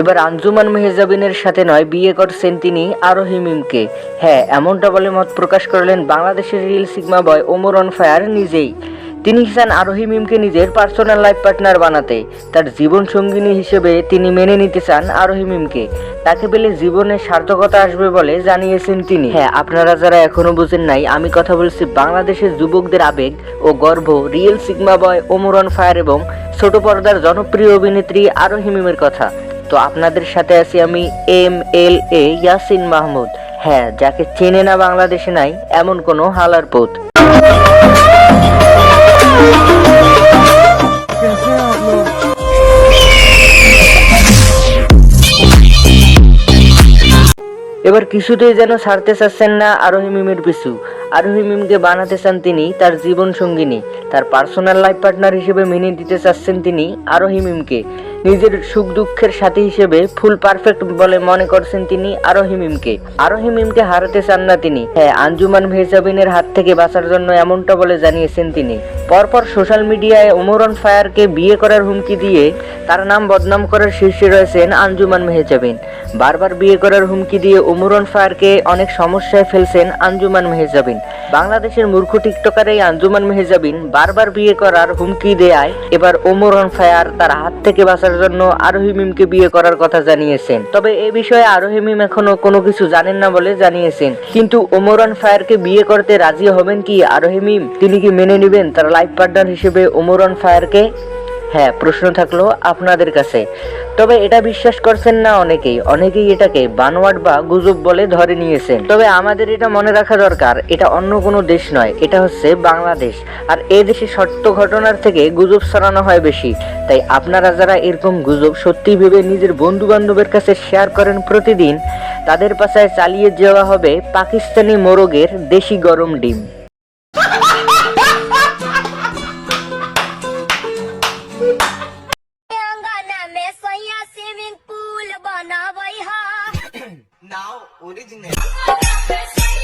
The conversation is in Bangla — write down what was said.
এবার আঞ্জুমান মেহজাবিনের সাথে নয়, বিয়ে করছেন তিনি আরোহী মিমকে। হ্যাঁ এমনটা বলে মত প্রকাশ করলেন বাংলাদেশের real sigma boy Omar on fire নিজেই। তিনি চান আরোহী মিমকে নিজের পার্সোনাল লাইফ পার্টনার বানাতে। তার জীবন সঙ্গিনী হিসেবে তিনি মেনে নিতে চান আরোহী মিমকে। তাকে পেলে জীবনে সার্থকতা আসবে বলে জানিয়েছেন তিনি। হ্যাঁ আপনারা যারা এখনও বুঝেন নাই, আমি কথা বলছি বাংলাদেশের যুবকদের আবেগ ও গর্ব real sigma boy Omar on fire এবং ছোট পর্দার জনপ্রিয় অভিনেত্রী আরোহী মিমের কথা। তো আপনাদের সাথে আছি আমি M L A Yasin Mahmud. হ্যাঁ যাকে চেনে না বাংলাদেশে নাই, এমন কোনো হালার পোত। এবার কিছুতেই যেন ছাড়তে চাচ্ছেন না আরোহী মিমের পিছু। আরোহী মিমকে বানাতে চান তিনি তার জীবন সঙ্গিনী। তার পার্সোনাল লাইফ পার্টনার হিসেবে মেনে দিতে চাচ্ছেন তিনি আরোহী মিমকে। নিজের সুখ দুঃখের সাথী হিসেবে ফুল পারফেক্ট বলে মনে করছেন তিনি আরোহী মিমকে। আরোহী মিমকে হারাতে চান না তিনি। হ্যাঁ আঞ্জুমান ভেজাবিনের হাত থেকে বাঁচার জন্য এমনটা বলে জানিয়েছেন তিনি। পরপর সোশ্যাল মিডিয়ায় ওমরন ফায়ারকে বিয়ে করার হুমকি দিয়ে তার নাম বদনাম করার শীর্ষে রয়েছেন আঞ্জুমান মেহজাবিন। বারবার বিয়ে করার হুমকি দিয়ে ওমরন ফায়ারকে অনেক সমস্যায় ফেলছেন আঞ্জুমান মেহজাবিন। বাংলাদেশের মূর্খ টিকটকার এই আঞ্জুমান মেহজাবিন বারবার বিয়ে করার হুমকি দেয় এবার ওমর ওমরন ফায়ার তার হাত থেকে বাঁচার জন্য আরোহিমিমকে বিয়ে করার কথা জানিয়েছেন। তবে এ বিষয়ে আরোহিমিম এখনও কোনো কিছু জানেন না বলে জানিয়েছেন। কিন্তু ওমর ওমরন ফায়ারকে বিয়ে করতে রাজি হবেন কি আরোহিমিম তিনি কি মেনে নেবেন তার লাইফ পার্টনার হিসেবে ওমর ওমরন ফায়ারকে? হ্যাঁ প্রশ্ন থাকল আপনাদের কাছে। তবে এটা বিশ্বাস করছেন না অনেকেই। অনেকেই এটাকে বানোয়াট বা গুজব বলে ধরে নিয়েছেন। তবে আমাদের এটা মনে রাখা দরকার, এটা অন্য কোনো দেশ নয়, এটা হচ্ছে বাংলাদেশ। আর এ দেশে সত্য ঘটনার থেকে গুজব ছড়ানো হয় বেশি। তাই আপনারা যারা এরকম গুজব সত্যি ভেবে নিজের বন্ধু বান্ধবের কাছে শেয়ার করেন প্রতিদিন, তাদের পাশায় চালিয়ে যাওয়া হবে পাকিস্তানি মোরগের দেশি গরম ডিম। original, original.